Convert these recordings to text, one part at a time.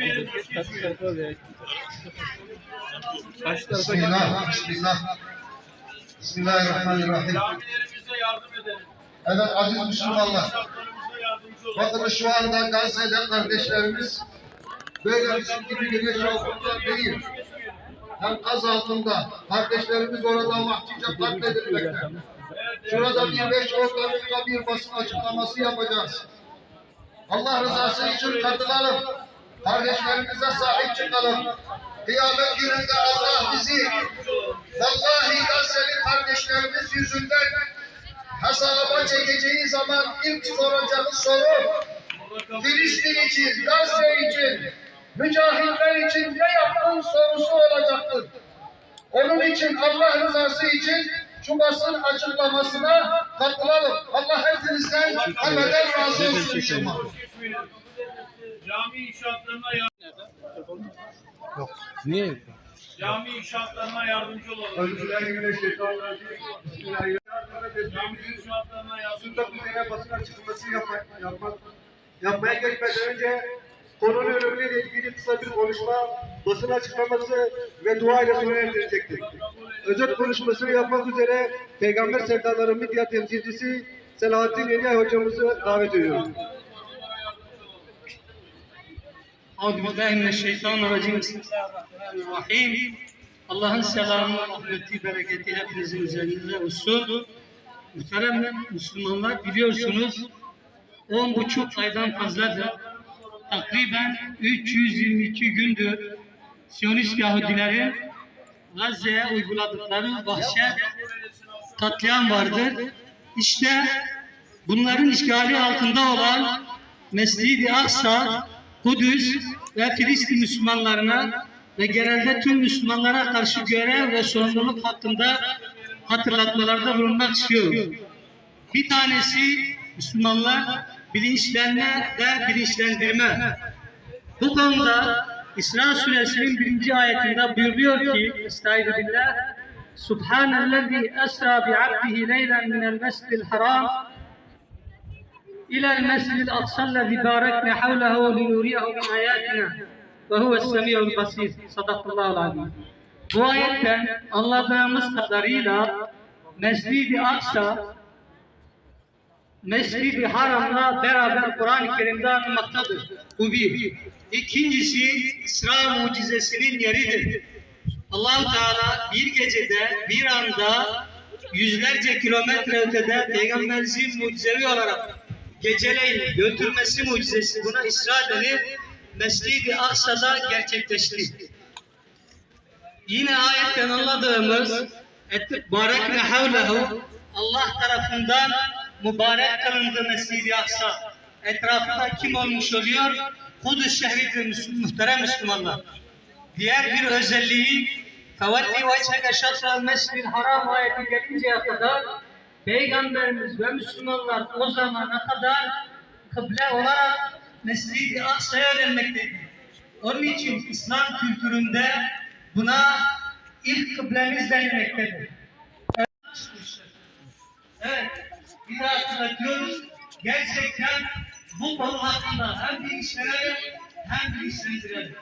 Geçmeyelim, boş geçmeyelim. Bismillah, Bismillah. Bismillahirrahmanirrahim. Camilerimize yardım edelim. Evet aziz Müslümanlar. Bakın şu anda Gazze'de kardeşlerimiz böyle bizim gibi güneş altında değil. Hem kaz altında. Kardeşlerimiz orada mahcuca katledilmekte. Şurada bir beş on dakika bir basın açıklaması yapacağız. Allah rızası için katılalım. Kardeşlerimize sahip çıkalım. Kıyamet gününde Allah bizi vallahi Gazze'li kardeşlerimiz yüzünden hesaba çekeceği zaman ilk soracağımız soru Filistin için, Gazze için, mücahitler için ne yaptın sorusu olacaktır. Onun için Allah rızası için şu basın açıklamasına katılalım. Allah hepinizden ebeden razı olsun. Cami inşaatlarına yardım Niye? Cami inşaatlarına yardımcı olalım. Cami inşaatlarına yardımcı üzerine basın açıklaması yapmak, yapmak, yapmaya geçmeden önce konunun önemiyle ilgili kısa bir konuşma, basın açıklaması ve dua ile sona erdirecektir. Özet konuşmasını yapmak üzere Peygamber Sevdaları Medya temsilcisi Selahattin Yeniay hocamızı davet ediyorum. Euzu billahi mineşşeytanirracim. Bismillahirrahmanirrahim. Allah'ın selamı, rahmeti, bereketi hepinizin üzerinize olsun. Muhterem Müslümanlar biliyorsunuz 10 buçuk aydan fazladır takriben 322 gündür Siyonist Yahudilerin Gazze'ye uyguladıkları vahşet katliam vardır. İşte bunların işgali altında olan Mescid-i Aksa, Kudüs ve Filistin Müslümanlarına ve genelde tüm Müslümanlara karşı görev ve sorumluluk hakkında hatırlatmalarda bulunmak istiyorum. Bir tanesi Müslümanlar bilinçlenme ve bilinçlendirme. Bu konuda İsra suresinin birinci ayetinde buyuruyor ki Estaizu billah Subhanellezi esra bi'abdihi leylen minel mescidil haram إلى المسجد الأقصى الذي باركنا حوله لنريه من آياتنا وهو السميع البصير صدق الله العظيم Bu ayetten anladığımız kadarıyla Mescid-i Aksa Mescid-i Haram'la beraber Kur'an-ı Kerim'de anılmaktadır. Bu bir. İkincisi İsra mucizesinin yeridir. Allahu Teala bir gecede bir anda yüzlerce kilometre ötede Peygamberimizin mucizevi olarak geceleyin götürmesi mucizesi buna İsra denir. Mescid-i Aksa'da gerçekleşti. Yine ayetten anladığımız barekne havlehu Allah tarafından mübarek kılındı Mescid-i Aksa. Etrafında kim olmuş oluyor? Kudüs şehridir muhterem Müslümanlar. Diğer bir özelliği Fevalli veçheke şatral mescidil haram ayeti gelinceye kadar Peygamberimiz ve Müslümanlar o zamana kadar kıble olarak Mescid-i Aksa'ya dönmekteydi. Onun için İslam kültüründe buna ilk kıblemiz denilmektedir. Evet, bir daha hatırlatıyoruz. Gerçekten bu konu hakkında hem bilinçlenelim hem bilinçlendirelim.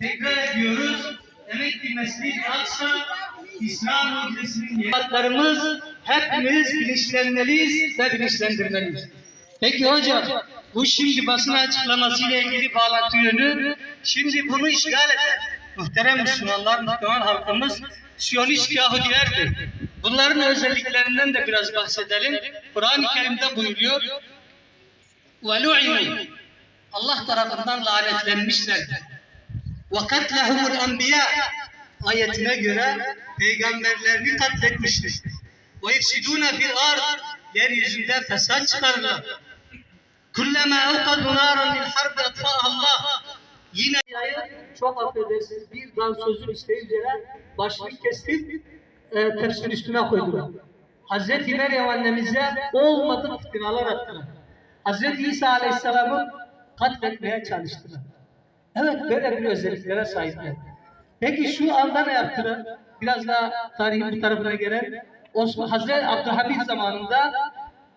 Tekrar ediyoruz. Demek ki Mescid-i Aksa İslam mucizesinin yeri hepimiz bilinçlenmeliyiz ve bilinçlendirmeliyiz. Peki hocam, bu şimdi basın açıklamasıyla ilgili bağlantı yönü, şimdi bunu işgal eden muhterem Müslümanlar, Müslüman halkımız Siyonist Yahudilerdir. Bunların özelliklerinden de biraz bahsedelim. Kur'an-ı Kerim'de buyuruyor, وَلُعِنُوا Allah tarafından lanetlenmişlerdir. وَقَتْلَهُمُ الْاَنْبِيَاء ayetine göre peygamberlerini katletmiştir. ve yefsidûne fil ard yeryüzünde fesat çıkarırlar. Kulleme evkadu nâran lil harbi Allah. Yine çok affedersiniz bir dan sözün isteği başını kestim e, tepsinin üstüne koydular. Hazreti Meryem annemize olmadık iftiralar attılar. Hazreti İsa Aleyhisselam'ı katletmeye çalıştılar. Evet böyle bir özelliklere sahipler. Peki şu anda ne yaptılar? Biraz daha tarihin bu tarafına gelen Osman Hazreti Abdülhamid zamanında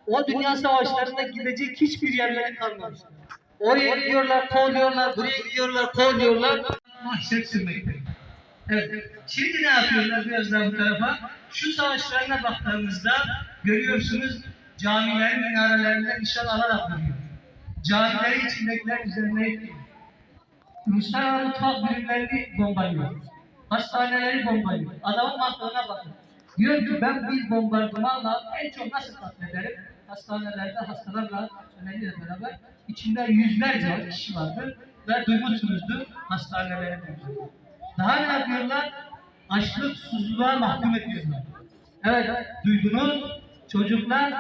o dünya savaşlarında gidecek hiçbir yerleri kalmamıştı. Oraya gidiyorlar, kovalıyorlar, buraya gidiyorlar, kovalıyorlar. Mahşer sürmektedir. Evet. Şimdi ne yapıyorlar biraz daha bu tarafa? Şu savaşlarına baktığımızda görüyorsunuz camilerin minarelerinde nişan alarak duruyor. Camileri içindekiler üzerine yıkıyor. Uluslararası mutfak birimlerini bombalıyor. Hastaneleri bombalıyor. Adamın mantığına bakın. Diyor ki ben bir bombardımanla en çok nasıl katlederim? Hastanelerde hastalarla personeliyle beraber içinde yüzlerce kişi vardır ve duymuşsunuzdur hastanelere bombalıyor. Daha ne yapıyorlar? Açlık, susuzluğa mahkum ediyorlar. Evet, duydunuz. Çocuklar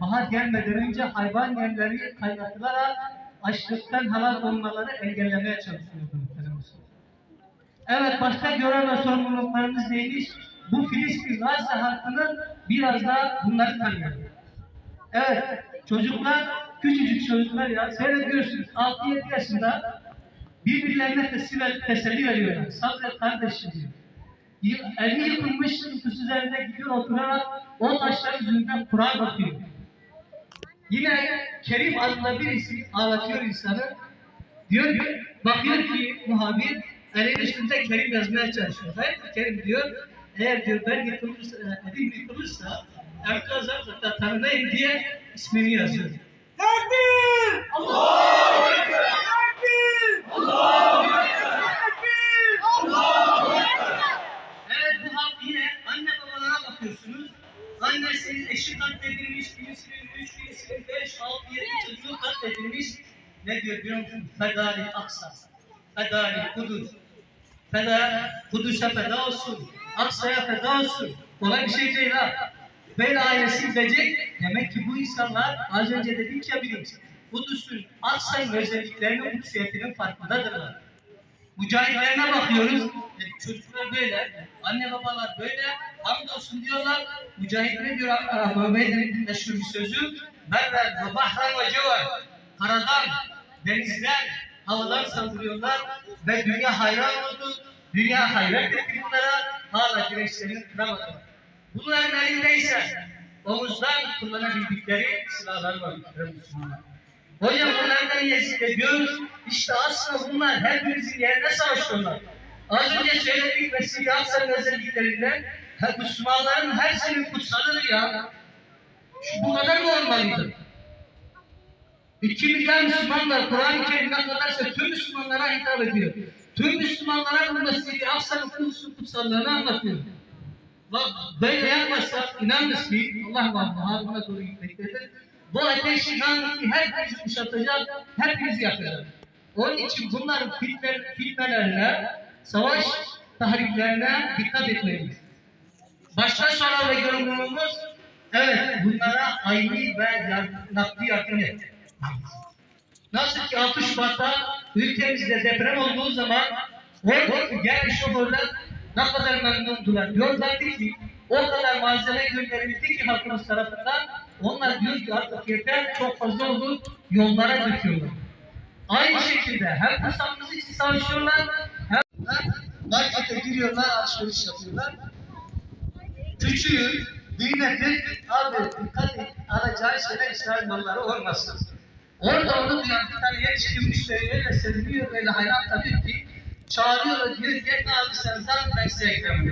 bahar gelmeden önce hayvan yemleri kaynatılarak açlıktan halal olmaları engellemeye çalışıyordu. Evet, başka görev ve sorumluluklarımız neymiş? Bu Filistin Gazze halkının biraz daha bunları tanıyalım. Evet, çocuklar, küçücük çocuklar ya, seyrediyorsunuz 6-7 yaşında birbirlerine teselli, teselli veriyorlar. Sabret kardeşim diyor. Eli yıkılmış nüfus üzerinde gidiyor oturarak o taşların yüzünden Kur'an bakıyor. Yine Kerim adında birisi ağlatıyor insanı. Diyor ki, bakıyor ki muhabir elin üstünde Kerim yazmaya çalışıyor. Hayır Kerim diyor, eğer diyor ben yıkılırsa, e, elim yıkılırsa Erkazar da tanıdayım diye ismini yazıyor. Takbir! Allahu Ekber! Takbir! Allahu Evet bu halk yine anne babalara bakıyorsunuz. Annesinin eşi katledilmiş, birisinin üç, birisinin beş, altı, yedi çocuğu katledilmiş. Ne diyor biliyor musun? Fedali Aksa, Fedali Kudüs, Feda, Kudüs'e feda olsun, Aksa'ya feda olsun. Kolay bir şey değil ha. Böyle ailesi gidecek. Demek ki bu insanlar az önce dedik ya bilinç. Kudüs'ün, Aksa'nın özelliklerinin, kutsiyetinin farkındadırlar. Mücahitlerine bakıyoruz. E, Çocuklar böyle, anne babalar böyle. Hamdolsun diyorlar. Mücahit ne diyor? Muhammed'in meşhur bir sözü. Berber ve bahran ve cevar. Karadan, denizden, havadan saldırıyorlar. Ve dünya hayran oldu. Dünya hayret etti bunlara. Hala güneşlerini kıramadılar. Bunların elindeyse omuzdan kullanabildikleri silahlar var. Müslümanlar. Hocam bunlardan yezik ediyoruz. İşte aslında bunlar hepimizin yerine savaşıyorlar. Az önce söyledik Mesih-i Aksa'nın özelliklerinden her Müslümanların her senin kutsalıdır ya. Şu bu kadar mı olmalıydı? İki milyar Müslüman var. Kur'an-ı Kerim kadarsa tüm Müslümanlara hitap ediyor. Tüm Müslümanlara bu Mesih-i Aksa'nın kutsu kutsallığını anlatıyor. Böyle yapmazsak inanınız ki Allah var buna doğru gitmektedir. Bu ateş inanın hepimizi kuşatacak, hepimizi yakacak. Onun için bunların fitne, fitnelerine, savaş tahriklerine dikkat etmeliyiz. Başka soru ve yorumumuz, evet bunlara aynı ve nakdi yardım et. Nasıl ki 6 Şubat'ta ülkemizde deprem olduğu zaman oradaki genel şoförler ne kadar memnundular. Diyorlardı ki o kadar malzeme gönderildi ki halkımız tarafından onlar diyor ki artık yeter çok fazla oldu yollara döküyorlar. Aynı şekilde hem fırsatımız için savaşıyorlar hem markete giriyorlar alışveriş yapıyorlar. Küçüğü, büyümedir, abi dikkat et, alacağı şeyler İsrail malları olmasın. Orada onu duyan bir tane yetişkin müşteri öyle seviniyor, böyle hayran tabii ki. Çağırıyor, diyor ki ne alırsanız alın ben size ikram.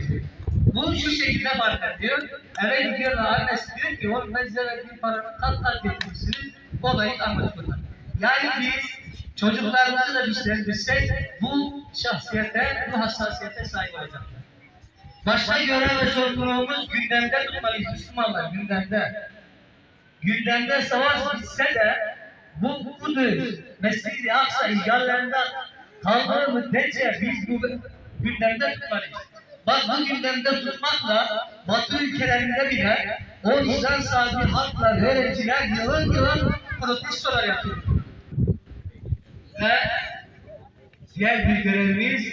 Bu şu şekilde fark ediyor. Eve gidiyorlar, annesi diyor ki oğlum ben size verdiğim paranın kat kat getirmişsiniz. Olayı anlatıyorlar. Yani biz çocuklarımızı da bizlendirsek bu şahsiyete, bu hassasiyete sahip olacaklar. Başka görev ve sorumluluğumuz gündemde tutmalıyız Müslümanlar, gündemde. Gündemde savaş bitse de bu Kudüs, Mescid-i Aksa işgallerinden kaldığı müddetçe biz bu gündemde tutmalıyız. Bak bu gündemde tutmakla Batı ülkelerinde bile o vicdan sahibi halklar, öğrenciler yılın yılın protestolar yapıyor. Ve diğer bir görevimiz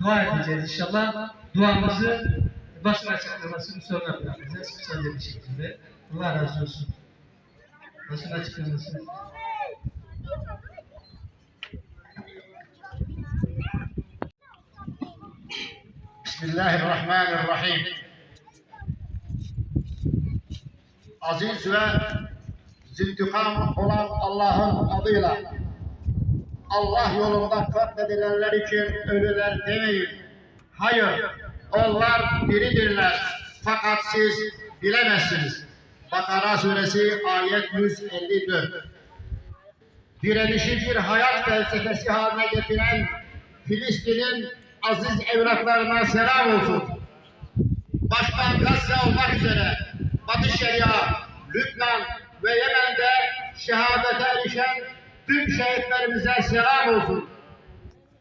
dua edeceğiz inşallah. Duamızı basın açıklamasını sonra bırakacağız. Kısaca bir şekilde. Allah razı olsun. Basın açıklaması. Bismillahirrahmanirrahim. Aziz ve ziltikam olan Allah'ın adıyla Allah yolunda katledilenler için ölüler demeyin. Hayır, onlar diridirler. Fakat siz bilemezsiniz. Bakara suresi ayet 154. Direnişi bir hayat felsefesi haline getiren Filistin'in aziz evlatlarına selam olsun. Başta Gazze olmak üzere Batı Şeria, Lübnan ve Yemen'de şehadete erişen tüm şehitlerimize selam olsun.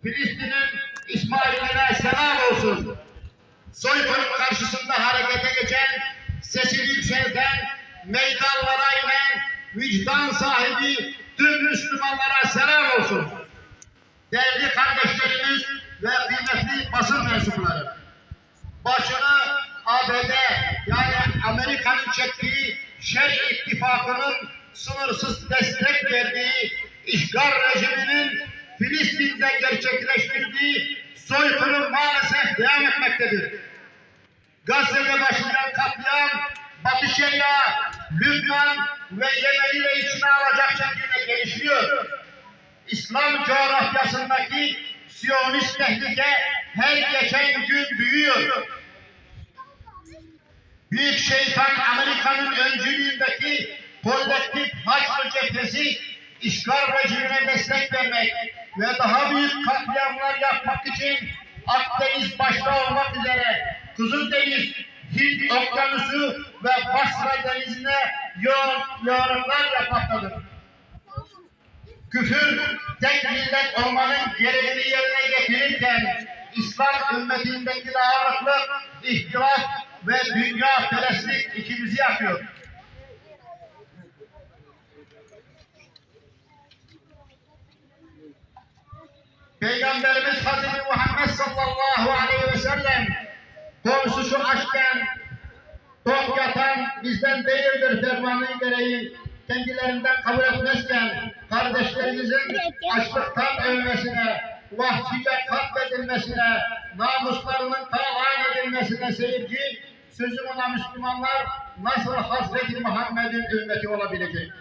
Filistin'in İsmail'ine selam olsun. Soykırım karşısında harekete geçen, sesini yükselten, meydanlara inen, vicdan sahibi tüm Müslümanlara selam olsun. Değerli kardeşlerimiz ve kıymetli basın mensupları başını ABD yani Amerika'nın çektiği Şer İttifakı'nın sınırsız destek verdiği işgal rejiminin Filistin'de gerçekleştirdiği soykırım maalesef devam etmektedir. Gazze'de başlayan katliam Batı Şeria, Lübnan ve Yemen'i de içine alacak şekilde gelişiyor. İslam coğrafyasındaki Siyonist tehlike her geçen gün büyüyor. Büyük şeytan Amerika'nın öncülüğündeki kolektif Haçlı cephesi işgal rejimine destek vermek ve daha büyük katliamlar yapmak için Akdeniz başta olmak üzere Kızıldeniz, Hint Okyanusu ve Basra Denizi'ne yoğun yorumlar yapmaktadır. Küfür tek millet olmanın gereğini yerine getirirken İslam ümmetindeki dağınıklık, ihtilaf ve dünya perestlik ikimizi yapıyor. Peygamberimiz Hazreti Muhammed sallallahu aleyhi ve sellem komşu şu aşken tok yatan bizden değildir fermanı gereği kendilerinden kabul etmezken kardeşlerimizin açlıktan ölmesine, vahşice katledilmesine, namuslarının talan edilmesine seyirci, sözüm ona Müslümanlar nasıl Hazreti Muhammed'in ümmeti olabilecek?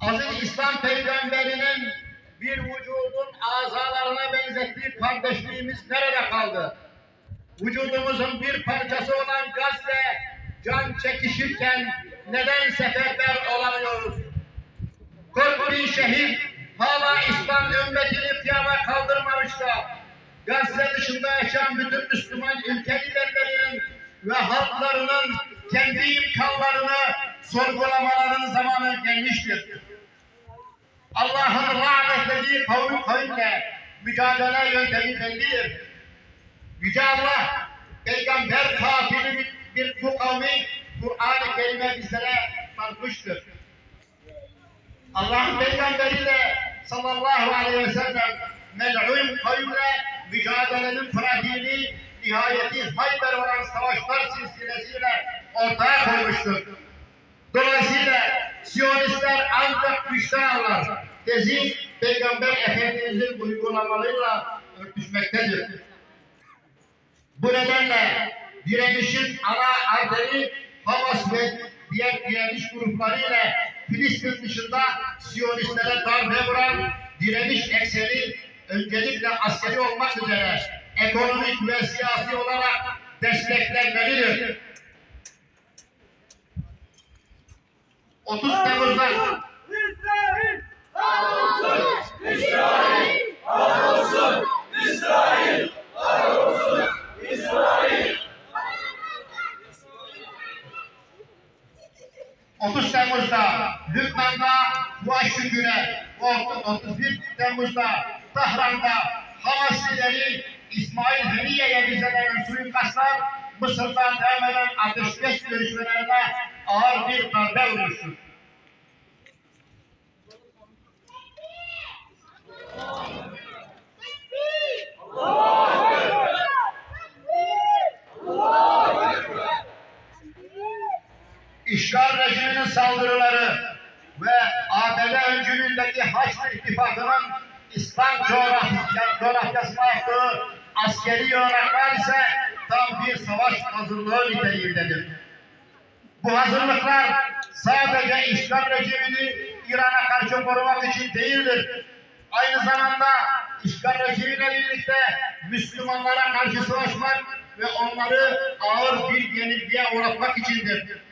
Aziz İslam peygamberinin bir vücudun azalarına benzettiği kardeşliğimiz nerede kaldı? Vücudumuzun bir parçası olan Gazze can çekişirken neden seferber olamıyoruz? 40 bin şehit hala İslam ümmetini kıyama kaldırmamışsa Gazze dışında yaşayan bütün Müslüman ülke liderlerinin ve halklarının kendi imkanlarını sorgulamaların zamanı gelmiştir. Allah'ın lanetlediği kavim kavimle mücadele yöntemi bellidir. Yüce Allah peygamber kafiri bir, bu kavmi Kur'an-ı Kerim'e bizlere tanıtmıştır. Allah'ın peygamberiyle sallallahu aleyhi ve sellem mel'un kavimle mücadelenin pratiğini nihayeti Hayber olan savaşlar silsilesiyle ortaya koymuştur. Dolayısıyla Siyonistler ancak güçten anlar. Tezi Peygamber Efendimizin uygulamalarıyla örtüşmektedir. Bu nedenle direnişin ana arderi Hamas ve diğer direniş grupları ile Filistin dışında Siyonistlere darbe vuran direniş ekseni öncelikle askeri olmak üzere ekonomik ve siyasi olarak desteklenmelidir. 30 Temmuz'da İsrail! İsrail! 30 Temmuz'da Lübnan'da Vaşşükü'ne, 31 Temmuz'da Tahran'da Hamas lideri İsmail Haniye'ye düzenlenen suikastlar Mısır'dan devam eden ateşkes görüşmelerine ağır bir darbe vurmuştur. işgal saldırıları ve ABD öncülüğündeki Haçlı İttifakı'nın İslam coğrafya, coğrafyasına yaptığı askeri yoğunluklar ise tam bir savaş hazırlığı niteliğindedir. Bu hazırlıklar sadece işgal rejimini İran'a karşı korumak için değildir. Aynı zamanda işgal rejimiyle birlikte Müslümanlara karşı savaşmak ve onları ağır bir yenilgiye uğratmak içindir.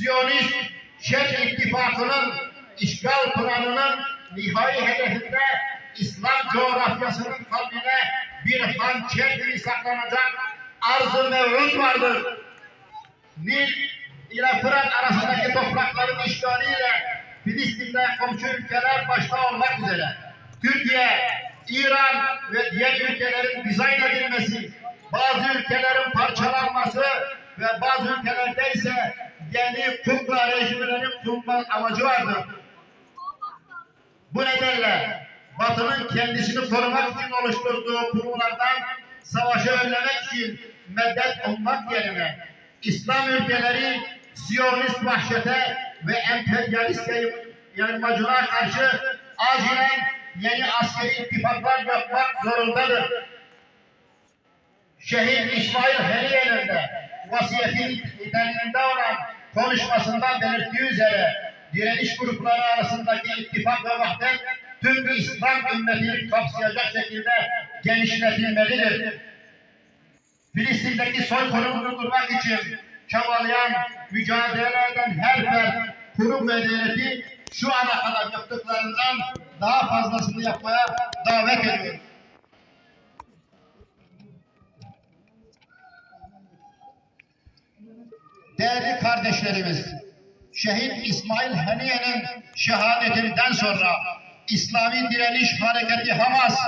Siyonist Şer İttifakı'nın işgal planının nihai hedefinde İslam coğrafyasının kalbine bir hançer gibi saklanacak arz-ı mevcut vardır. Nil ile Fırat arasındaki toprakların işgaliyle Filistin'de komşu ülkeler başta olmak üzere Türkiye, İran ve diğer ülkelerin dizayn edilmesi, bazı ülkelerin parçalanması ve bazı ülkelerde ise yeni kukla rejimlerinin kurulma amacı vardır. Bu nedenle Batı'nın kendisini korumak için oluşturduğu kurumlardan savaşı önlemek için medet olmak yerine İslam ülkeleri Siyonist vahşete ve emperyalist yayılmacılığa karşı acilen yeni askeri ittifaklar yapmak zorundadır. Şehit İsmail Heliye'nin de vasiyetin liderliğinde olan konuşmasında belirttiği üzere direniş grupları arasındaki ittifak ve vahdet tüm İslam ümmetini kapsayacak şekilde genişletilmelidir. Filistin'deki soykırımı durdurmak için çabalayan, mücadele eden her fert, kurum ve devleti şu ana kadar yaptıklarından daha fazlasını yapmaya davet ediyor. Değerli kardeşlerimiz, Şehit İsmail Haniye'nin şehadetinden sonra İslami direniş hareketi Hamas,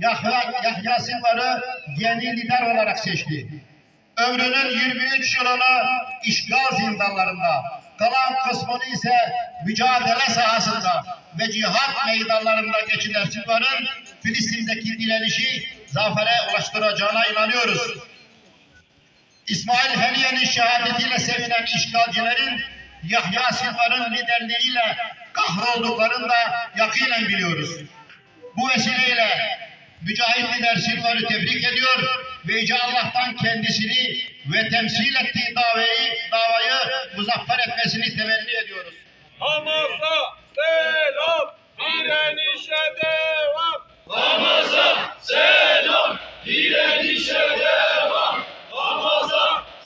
Yahya, Yahya Sinvar'ı yeni lider olarak seçti. Ömrünün 23 yılını işgal zindanlarında, kalan kısmını ise mücadele sahasında ve cihat meydanlarında geçiren Sinvar'ın Filistin'deki direnişi zafere ulaştıracağına inanıyoruz. İsmail Heliye'nin şehadetiyle sevinen işgalcilerin Yahya Sinvar'ın liderliğiyle kahrolduklarını da yakinen biliyoruz. Bu vesileyle Mücahit lider Sinvar'ı tebrik ediyor ve Yüce Allah'tan kendisini ve temsil ettiği davayı, davayı muzaffer etmesini temenni ediyoruz. Hamas'a selam, direnişe devam. Hamas'a selam, direnişe devam.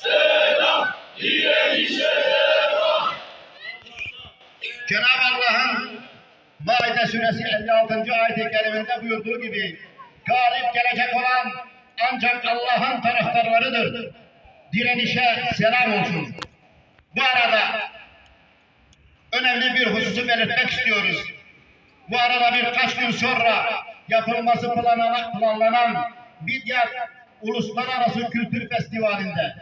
Selam, direnişe devam. Cenab-ı Allah'ın Maide suresi 56. ayet-i keriminde buyurduğu gibi galip gelecek olan ancak Allah'ın taraftarlarıdır. Direnişe selam olsun. Bu arada önemli bir hususu belirtmek istiyoruz. Bu arada birkaç gün sonra yapılması planlanan Midyat Uluslararası Kültür Festivali'nde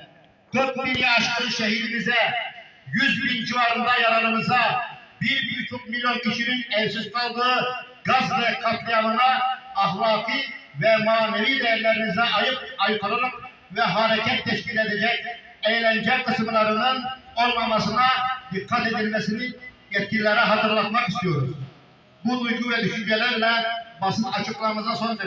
40 bini aşkın şehidimize, 100 bin civarında yaralımıza, 1,5 milyon kişinin evsiz kaldığı Gazze katliamına ahlaki ve manevi değerlerinize ayıp, aykırılık ve hareket teşkil edecek eğlence kısımlarının olmamasına dikkat edilmesini yetkililere hatırlatmak istiyoruz. Bu duygu ve düşüncelerle basın açıklamamıza son, e,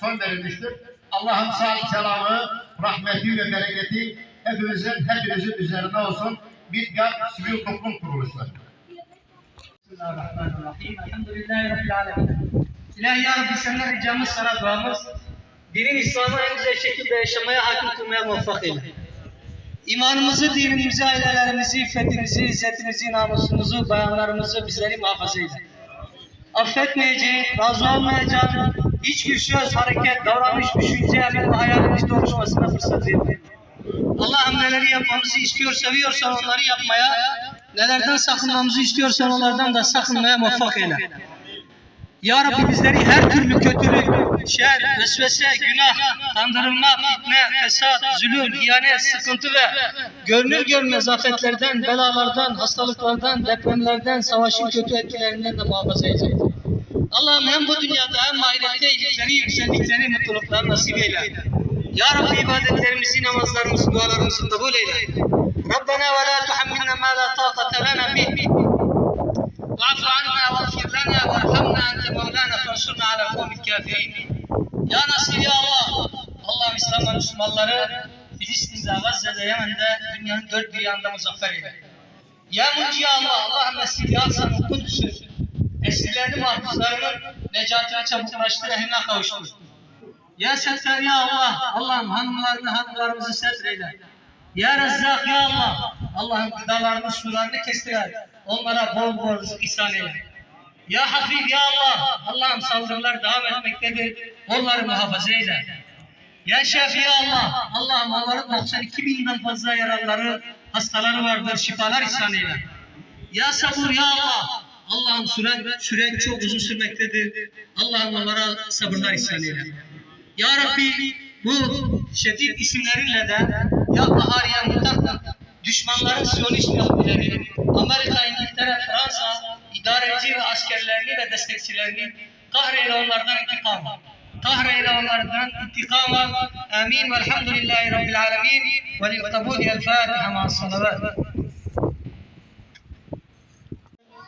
son verilmiştir. Allah'ın sağlık, selamı, rahmeti ve bereketi hepimizin, hepimizin üzerine olsun. Midyat Sivil Toplum Kuruluşları. Bismillahirrahmanirrahim. Elhamdülillahi Rabbil alemin. İlahi ya Rabbi senden ricamız sana duamız. Dinin İslam'ı en güzel şekilde yaşamaya, hakim kılmaya muvaffak eyle. İmanımızı, dinimizi, ailelerimizi, iffetimizi, izzetimizi, namusumuzu, bayanlarımızı, bizleri muhafaza eyle. Affetmeyeceğin, razı olmayacağın hiçbir söz, hareket, davranış, düşünce, emir ve hayalimizde oluşmasına fırsat verme. Allah'ım neleri yapmamızı istiyor, seviyorsan onları yapmaya, nelerden sakınmamızı istiyorsan onlardan da sakınmaya muvaffak eyle. Ya Rabbi bizleri her türlü kötülük, şer, vesvese, günah, kandırılma, fitne, fesat, zulüm, ihanet, sıkıntı ve görünür görmez afetlerden, belalardan, hastalıklardan, depremlerden, savaşın kötü etkilerinden de muhafaza eyle. Allah'ım hem bu dünyada hem ahirette iyilikleri, yükseldikleri mutluluklar nasip eyle. Ya Rabbi ibadetlerimizi, namazlarımızı, dualarımızı kabul eyle. Rabbena ve la tuhammilna ma la taqata lana bih. Va'fu anna vagfir lana varhamna ente mevlana fansurna ala kavmil kafirin. Ya Nasir ya Allah. Allah'ım İslam ve Müslümanları Filistin'de, Gazze'de, Yemen'de dünyanın dört bir yanında muzaffer eyle. Ya Muci ya Allah, Allah'ım Mesih ya Hasan'ın Kudüs'ü, esirlerini mahpuslarını necatine çabuklaştır, ehline kavuştur. Ya Settar ya Allah, Allah'ım hanımlarını hanımlarımızı setreyle. Ya Rezzak ya Allah, Allah'ım gıdalarını sularını kestiler. Onlara bol bol rızık ihsan eyle. Ya Hafif ya Allah, Allah'ım saldırılar devam etmektedir. Onları muhafaza eyle. Ya Şefi ya Allah, Allah'ım onların 92 binden fazla yaralıları, hastaları vardır, şifalar ihsan eyle. Ya Sabur ya Allah, Allah'ım süren, süren çok uzun sürmektedir. Allah'ım onlara sabırlar ihsan eyle. Ya Rabbi bu şiddet isimleriyle de ya Bahar ya Mutlak düşmanların Siyonist Yahudileri, Amerika, İngiltere, Fransa idareci ve askerlerini ve destekçilerini kahreyle onlardan intikam al. Kahreyle onlardan intikam al. Amin. Velhamdülillahi Rabbil alemin. Ve lil kabul el Fatiha ma'as salavat.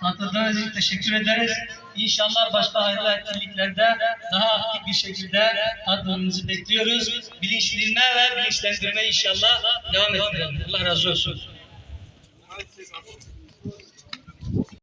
Katıldığınız için teşekkür ederiz. İnşallah başka hayırlı etkinliklerde daha aktif bir şekilde katılımınızı bekliyoruz. Bilinçlenme ve bilinçlendirme inşallah devam ettirelim. Allah razı olsun.